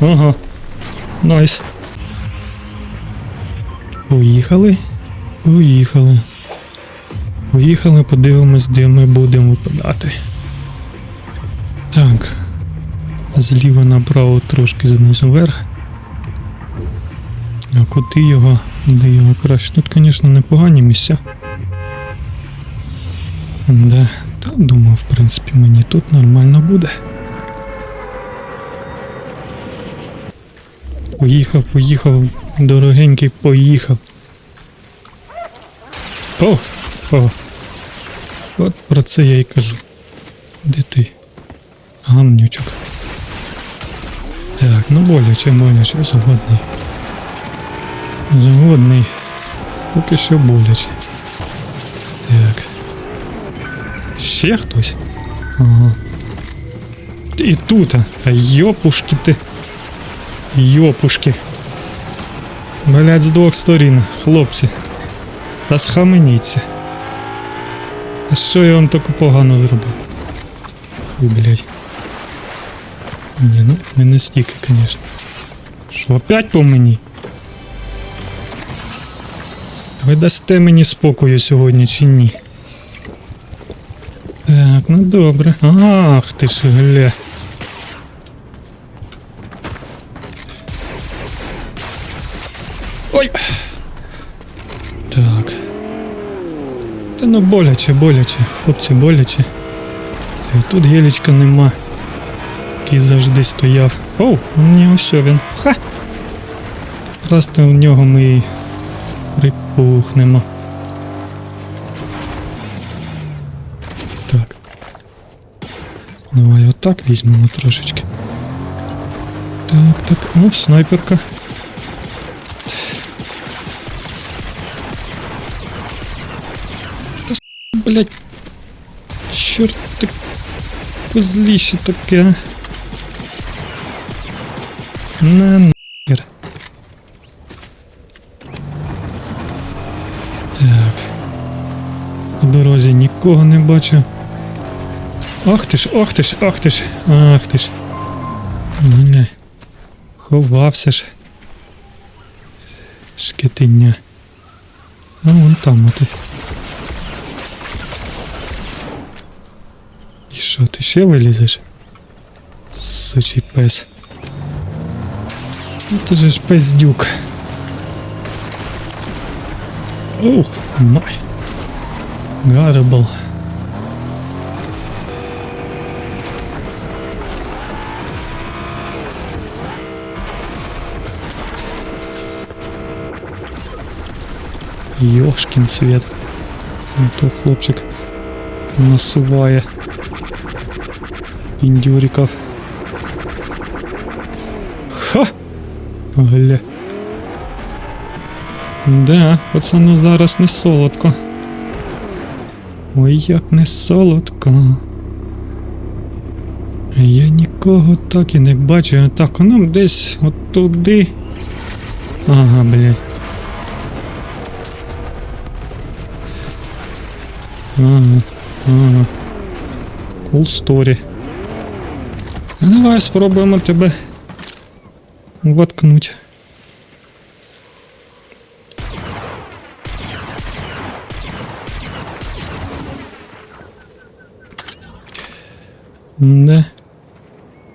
Ага. Найс. Поїхали. Поїхали. Поїхали, подивимось, де ми будемо випадати. Так. Зліва направо трошки знизу вверх. А куди його? Де його краще? Тут, звісно, непогані місця. Да. Та думаю, в принципі, мені тут нормально буде. Поїхав, поїхав, дорогенький, поїхав. О! О! От про це я й кажу. Де ти? Гамнючок. Так, ну боляче, боляче, згодний. Згодний. Поки що боляче. Так. Ще хтось? Ага. І тут, а. Йопушки ти. Йопушки. Блять, з двох сторін, хлопці. Та схаменіться. А що я вам таку погано зробив? Ой, блять. Ні, ну не настільки, звісно. Що, опять по мені? Ви дасте мені спокою сьогодні чи ні? Так, ну добре. Ах ти ж гля. Ой. Так. Та ну боляче, боляче, хлопці, боляче. Й тут гелічка нема. Який завжди стояв. Оу, ні, ось він. Ха! Просто в нього ми і припухнемо. Так. Давай отак візьмемо трошечки. Так, так, ну, снайперка. Блядь. Чорт козліще таке. На нахер. Так. По дорозі нікого не бачу. Ах ти ж, ах ти ж, ах ти ж, ах ти ж. Гля. Ховався ж. Шкетиня. А вон там от. що, ти ще вилізеш? Сучий пес. Ну, Ти же ж пиздюк. Оу, май. Гарбл. Йошкін світ. Ну, то хлопчик насуває Індюриків. Ха! Гля. Да, пацану зараз не солодко. Ой, як не солодко. Я нікого так і не бачу. Так, нам десь от туди. Ага, блядь. Ага, ага. Cool story. Давай спробуємо тебе воткнуть. Не.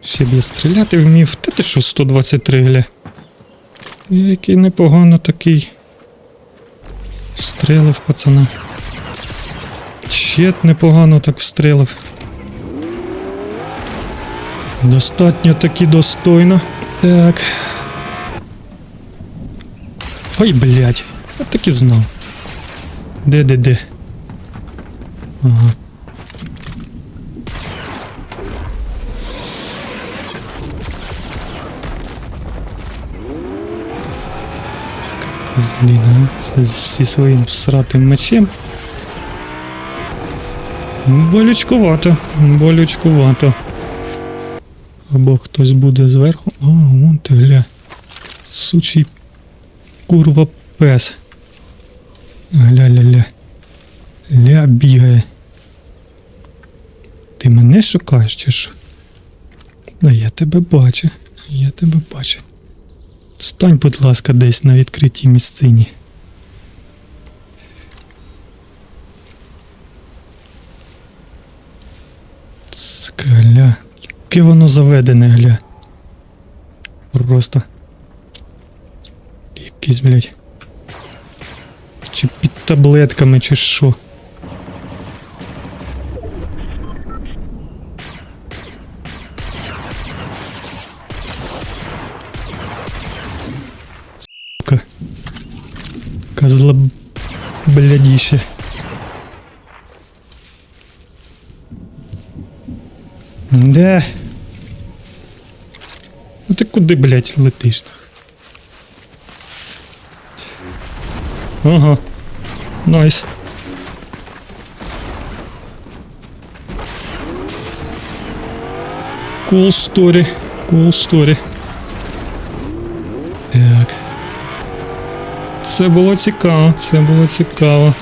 Ще б я стріляти вмів. Та ти що 123 гля. Який непогано такий. Стрелив пацана. Щет непогано так встрелив. Достатньо таки достойно. Так. Ой, блядь. Я так і знав. Де, де, де? Ага. Зліна зі своїм сратим мечем. Болючкувато, болючкувато. Або хтось буде зверху. О, вон ти гля. Сучий курва пес. Гля-ля-ля. Ля бігає. Ти мене шукаєш чи що? А я тебе бачу. Я тебе бачу. Стань, будь ласка, десь на відкритій місцині. Скаля. Яке воно заведене, гля. Просто. Якийсь, блядь. Чи під таблетками, чи що. Сука. Козла блядіще. Де? Ну ти куди, блядь, летиш? так? Ага. Найс. Cool story. Cool story. Так. Це було цікаво, це було цікаво.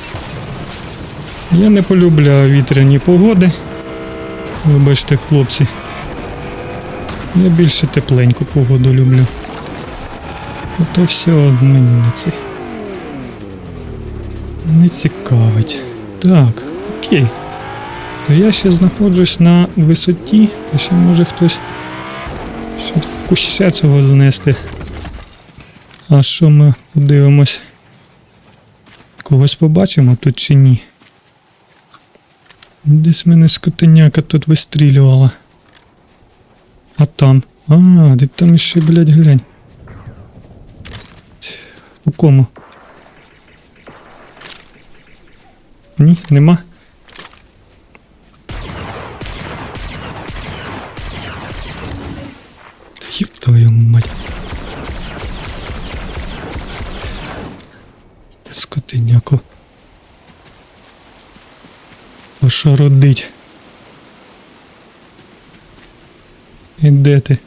Я не полюбляю вітряні погоди. Вибачте, хлопці. Я більше тепленьку погоду люблю. Ото все одно не це. Не цікавить. Так, окей. То я ще знаходжусь на висоті, то ще може хтось ще куща цього знести. А що ми подивимось? Когось побачимо тут чи ні? Десь мене скотиняка тут вистрілювала. А там. А, де там ще, блядь, глянь. У кому? Ні, нема. Ёб твою мать. Скотиняку. А що родить? І де ти?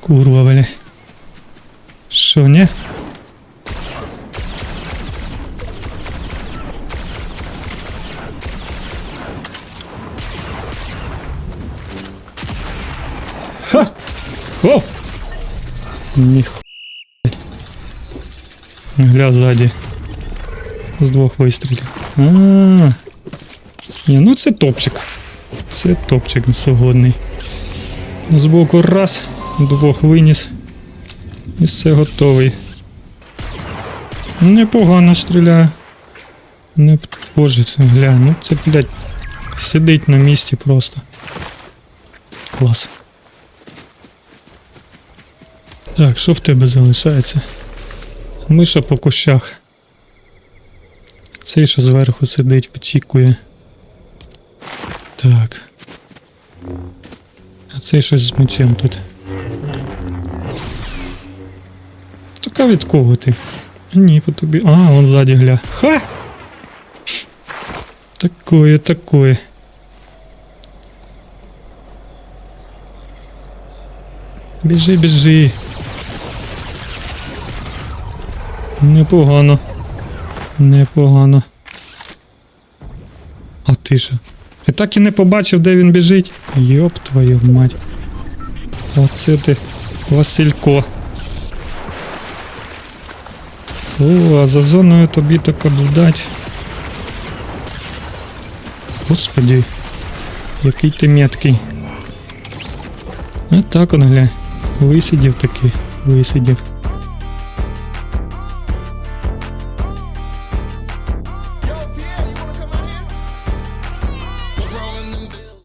Курва, бля. Що, ні? Ха! О! Ніхуя. Гля ззаді. З двох вистрілів. А. Ні, ну це топчик. Це топчик сьогодні. Збоку раз, двох виніс. І все готовий. Непогано стріляє. Не боже, це гля, ну це, блядь, сидить на місці просто. Клас. Так, що в тебе залишається? Миша по кущах. Цей, що зверху сидить, підчікує. Так. А цей щось з мечем тут. Така від кого ти? Ні, по тобі. А, он ззаді гля. Ха! Такое, такое. Біжи, біжи. Непогано. Непогано. А ти що? Ти так і не побачив, де він біжить? Йоп твою мать. Оце ти, Василько. О, а за зоною тобі так облудать. Господи, який ти меткий. А так он глянь. Висидів таки, висидів.